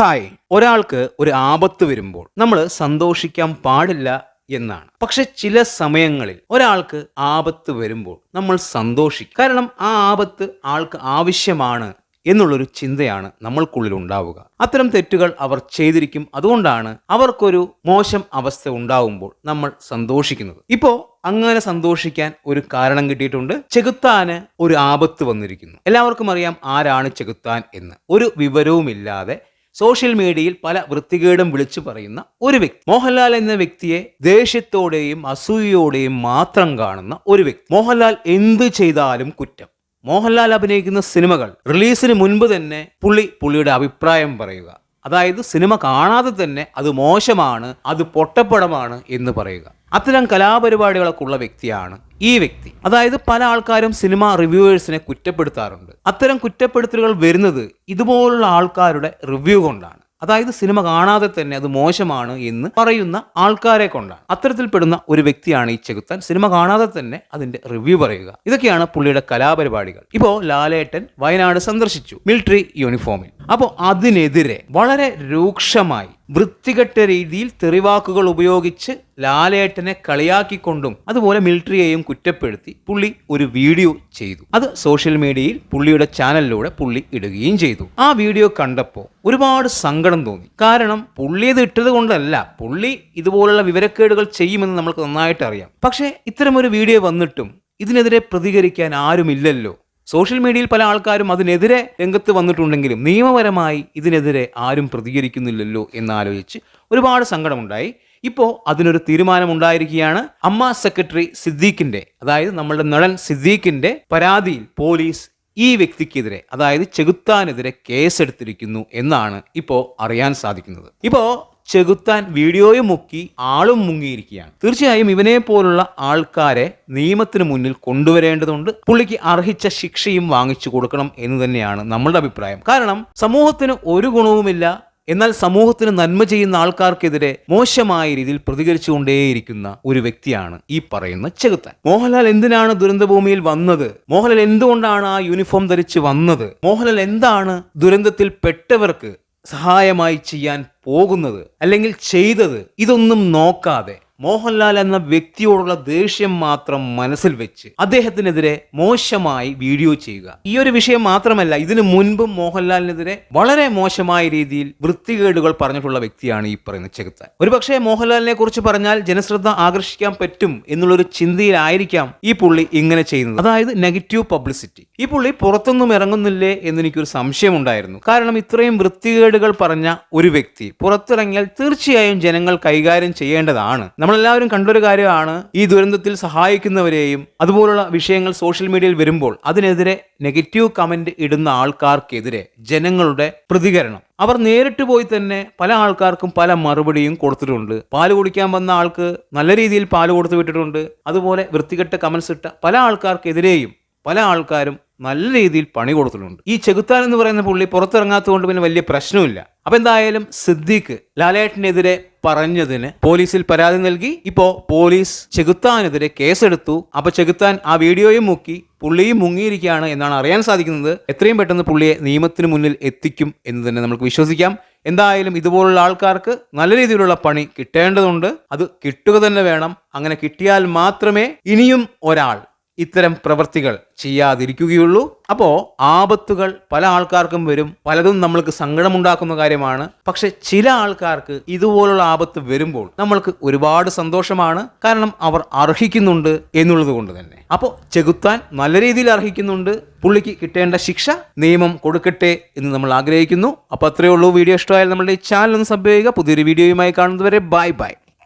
Hi ഒരാൾക്ക് ഒരു ആപത്ത് വരുമ്പോൾ നമ്മൾ സന്തോഷിക്കാൻ പാടില്ല എന്നാണ്. പക്ഷെ ചില സമയങ്ങളിൽ ഒരാൾക്ക് ആപത്ത് വരുമ്പോൾ നമ്മൾ സന്തോഷിക്കും. കാരണം ആ ആപത്ത് ആൾക്ക് ആവശ്യമാണ് എന്നുള്ളൊരു ചിന്തയാണ് നമ്മൾക്കുള്ളിൽ ഉണ്ടാവുക. അത്തരം തെറ്റുകൾ അവർ ചെയ്തിരിക്കും. അതുകൊണ്ടാണ് അവർക്കൊരു മോശം അവസ്ഥ ഉണ്ടാവുമ്പോൾ നമ്മൾ സന്തോഷിക്കുന്നത്. ഇപ്പോ അങ്ങനെ സന്തോഷിക്കാൻ ഒരു കാരണം കിട്ടിയിട്ടുണ്ട്. ചെകുത്താന് ഒരു ആപത്ത് വന്നിരിക്കുന്നു. എല്ലാവർക്കും അറിയാം ആരാണ് ചെകുത്താൻ എന്ന്. ഒരു വിവരവുമില്ലാതെ സോഷ്യൽ മീഡിയയിൽ പല വൃത്തികേടും വിളിച്ചു പറയുന്ന ഒരു വ്യക്തി. മോഹൻലാൽ എന്ന വ്യക്തിയെ ദേഷ്യത്തോടെയും അസൂയയോടെയും മാത്രം കാണുന്ന ഒരു വ്യക്തി. മോഹൻലാൽ എന്ത് ചെയ്താലും കുറ്റം. മോഹൻലാൽ അഭിനയിക്കുന്ന സിനിമകൾ റിലീസിന് മുൻപ് തന്നെ പുള്ളി പുള്ളിയുടെ അഭിപ്രായം പറയുക. അതായത് സിനിമ കാണാതെ തന്നെ അത് മോശമാണ് അത് പൊട്ടപ്പടമാണ് എന്ന് പറയുക. അത്തരം കലാപരിപാടികളൊക്കെ ഉള്ള വ്യക്തിയാണ് ഈ വ്യക്തി. അതായത് പല ആൾക്കാരും സിനിമ റിവ്യൂവേഴ്സിനെ കുറ്റപ്പെടുത്താറുണ്ട്. അത്തരം കുറ്റപ്പെടുത്തലുകൾ വരുന്നത് ഇതുപോലുള്ള ആൾക്കാരുടെ റിവ്യൂ കൊണ്ടാണ്. അതായത് സിനിമ കാണാതെ തന്നെ അത് മോശമാണ് എന്ന് പറയുന്ന ആൾക്കാരെ കൊണ്ടാണ്. അത്തരത്തിൽപ്പെടുന്ന ഒരു വ്യക്തിയാണ് ഈ ചെകുത്താൻ. സിനിമ കാണാതെ തന്നെ അതിന്റെ റിവ്യൂ പറയുക. ഇതൊക്കെയാണ് പുള്ളിയുടെ കലാപരിപാടികൾ. ഇപ്പോ ലാലേട്ടൻ വയനാട് സന്ദർശിച്ചു മിലിറ്ററി യൂണിഫോമിൽ. അപ്പോൾ അതിനെതിരെ വളരെ രൂക്ഷമായി വൃത്തികെട്ട രീതിയിൽ തെറിവാക്കുകൾ ഉപയോഗിച്ച് ലാലേട്ടനെ കളിയാക്കിക്കൊണ്ടും അതുപോലെ മിലിറ്ററിയെയും കുറ്റപ്പെടുത്തി പുള്ളി ഒരു വീഡിയോ ചെയ്തു. അത് സോഷ്യൽ മീഡിയയിൽ പുള്ളിയുടെ ചാനലിലൂടെ പുള്ളി ഇടുകയും ചെയ്തു. ആ വീഡിയോ കണ്ടപ്പോൾ ഒരുപാട് സങ്കടം തോന്നി. കാരണം പുള്ളി ഇത് ഇട്ടത് കൊണ്ടല്ല. പുള്ളി ഇതുപോലുള്ള വിവരക്കേടുകൾ ചെയ്യുമെന്ന് നമ്മൾക്ക് നന്നായിട്ട് അറിയാം പക്ഷേ ഇത്തരമൊരു വീഡിയോ വന്നിട്ടും ഇതിനെതിരെ പ്രതികരിക്കാൻ ആരുമില്ലല്ലോ. സോഷ്യൽ മീഡിയയിൽ പല ആൾക്കാരും അതിനെതിരെ രംഗത്ത് വന്നിട്ടുണ്ടെങ്കിലും നിയമപരമായി ഇതിനെതിരെ ആരും പ്രതികരിക്കുന്നില്ലല്ലോ എന്നാലോചിച്ച് ഒരുപാട് സങ്കടമുണ്ടായി. ഇപ്പോൾ അതിനൊരു തീരുമാനമുണ്ടായിരിക്കുകയാണ്. അമ്മ സെക്രട്ടറി സിദ്ദീഖിന്റെ അതായത് നമ്മളുടെ നടൻ സിദ്ദീഖിന്റെ പരാതിയിൽ പോലീസ് ഈ വ്യക്തിക്കെതിരെ അതായത് ചെകുത്താനെതിരെ കേസെടുത്തിരിക്കുന്നു എന്നാണ് ഇപ്പോൾ അറിയാൻ സാധിക്കുന്നത്. ഇപ്പോൾ ചെകുത്താൻ വീഡിയോയും മുക്കി ആളും മുങ്ങിയിരിക്കുകയാണ്. തീർച്ചയായും ഇവനെ പോലുള്ള ആൾക്കാരെ നിയമത്തിന് മുന്നിൽ കൊണ്ടുവരേണ്ടതുണ്ട്. പുള്ളിക്ക് അർഹിച്ച ശിക്ഷയും വാങ്ങിച്ചു കൊടുക്കണം എന്ന് തന്നെയാണ് നമ്മളുടെ അഭിപ്രായം. കാരണം സമൂഹത്തിന് ഒരു ഗുണവുമില്ല. എന്നാൽ സമൂഹത്തിന് നന്മ ചെയ്യുന്ന ആൾക്കാർക്കെതിരെ മോശമായ രീതിയിൽ പ്രതികരിച്ചുകൊണ്ടേയിരിക്കുന്ന ഒരു വ്യക്തിയാണ് ഈ പറയുന്ന ചെകുത്താൻ. മോഹൻലാൽ എന്തിനാണ് ദുരന്തഭൂമിയിൽ വന്നത്? മോഹൻലാൽ എന്തുകൊണ്ടാണ് ആ യൂണിഫോം ധരിച്ച് വന്നത്? മോഹൻലാൽ എന്താണ് ദുരന്തത്തിൽ പെട്ടവർക്ക് സഹായമായി ചെയ്യാൻ പോകുന്നത് അല്ലെങ്കിൽ ചെയ്തത് ഇതൊന്നും നോക്കാതെ മോഹൻലാൽ എന്ന വ്യക്തിയോടുള്ള ദേഷ്യം മാത്രം മനസ്സിൽ വെച്ച് അദ്ദേഹത്തിനെതിരെ മോശമായി വീഡിയോ ചെയ്യുക. ഈ ഒരു വിഷയം മാത്രമല്ല ഇതിനു മുൻപും മോഹൻലാലിനെതിരെ വളരെ മോശമായ രീതിയിൽ വൃത്തികേടുകൾ പറഞ്ഞിട്ടുള്ള വ്യക്തിയാണ് ഈ പറയുന്ന ചെകുത്താൻ. ഒരുപക്ഷെ മോഹൻലാലിനെ കുറിച്ച് പറഞ്ഞാൽ ജനശ്രദ്ധ ആകർഷിക്കാൻ പറ്റും എന്നുള്ളൊരു ചിന്തയിലായിരിക്കാം ഈ പുള്ളി ഇങ്ങനെ ചെയ്യുന്നത്. അതായത് നെഗറ്റീവ് പബ്ലിസിറ്റി. ഈ പുള്ളി പുറത്തൊന്നും ഇറങ്ങുന്നില്ലേ എന്ന് എനിക്കൊരു സംശയമുണ്ടായിരുന്നു. കാരണം ഇത്രയും വൃത്തികേടുകൾ പറഞ്ഞ ഒരു വ്യക്തി പുറത്തിറങ്ങിയാൽ തീർച്ചയായും ജനങ്ങൾ കൈകാര്യം ചെയ്യേണ്ടതാണ്. നമ്മളെല്ലാവരും കണ്ടൊരു കാര്യമാണ് ഈ ദുരന്തത്തിൽ സഹായിക്കുന്നവരെയും അതുപോലുള്ള വിഷയങ്ങൾ സോഷ്യൽ മീഡിയയിൽ വരുമ്പോൾ അതിനെതിരെ നെഗറ്റീവ് കമന്റ് ഇടുന്ന ആൾക്കാർക്കെതിരെ ജനങ്ങളുടെ പ്രതികരണം. അവർ നേരിട്ട് പോയി തന്നെ പല ആൾക്കാർക്കും പല മറുപടിയും കൊടുത്തിട്ടുണ്ട്. പാൽ കുടിക്കാൻ വന്ന ആൾക്ക് നല്ല രീതിയിൽ പാൽ കൊടുത്തു വിട്ടിട്ടുണ്ട്. അതുപോലെ വൃത്തികെട്ട കമൻസ് ഇട്ട പല ആൾക്കാർക്കെതിരെയും പല ആൾക്കാരും നല്ല രീതിയിൽ പണി കൊടുത്തിട്ടുണ്ട്. ഈ ചെകുത്താൻ എന്ന് പറയുന്ന പുള്ളി പുറത്തിറങ്ങാത്തതുകൊണ്ട് പിന്നെ വലിയ പ്രശ്നമില്ല. അപ്പൊ എന്തായാലും സിദ്ദീഖ് ലാലേട്ടനെതിരെ പറഞ്ഞതിന് പോലീസിൽ പരാതി നൽകി. ഇപ്പോ പോലീസ് ചെകുത്താനെതിരെ കേസെടുത്തു. അപ്പൊ ചെകുത്താൻ ആ വീഡിയോയും മുക്കി പുള്ളിയും മുങ്ങിയിരിക്കുകയാണ് എന്നാണ് അറിയാൻ സാധിക്കുന്നത്. എത്രയും പെട്ടെന്ന് പുള്ളിയെ നിയമത്തിന് മുന്നിൽ എത്തിക്കും എന്ന് തന്നെ നമുക്ക് വിശ്വസിക്കാം. എന്തായാലും ഇതുപോലുള്ള ആൾക്കാർക്ക് നല്ല രീതിയിലുള്ള പണി കിട്ടേണ്ടതുണ്ട്. അത് കിട്ടുക തന്നെ വേണം. അങ്ങനെ കിട്ടിയാൽ മാത്രമേ ഇനിയും ഒരാൾ ഇത്തരം പ്രവൃത്തികൾ ചെയ്യാതിരിക്കുകയുള്ളൂ. അപ്പോൾ ആപത്തുകൾ പല ആൾക്കാർക്കും വരും. പലതും നമ്മൾക്ക് സങ്കടമുണ്ടാക്കുന്ന കാര്യമാണ്. പക്ഷെ ചില ആൾക്കാർക്ക് ഇതുപോലുള്ള ആപത്ത് വരുമ്പോൾ നമ്മൾക്ക് ഒരുപാട് സന്തോഷമാണ്. കാരണം അവർ അർഹിക്കുന്നുണ്ട് എന്നുള്ളത് കൊണ്ട് തന്നെ. അപ്പോൾ ചെകുത്താൻ നല്ല രീതിയിൽ അർഹിക്കുന്നുണ്ട്. പുള്ളിക്ക് കിട്ടേണ്ട ശിക്ഷ നിയമം കൊടുക്കട്ടെ എന്ന് നമ്മൾ ആഗ്രഹിക്കുന്നു. അപ്പോൾ അത്രയേ ഉള്ളൂ. വീഡിയോ ഇഷ്ടമായാൽ നമ്മുടെ ചാനൽ ഒന്ന് സബ് ചെയ്യുക. പുതിയൊരു വീഡിയോയുമായി കാണുന്നതുവരെ ബൈ ബൈ.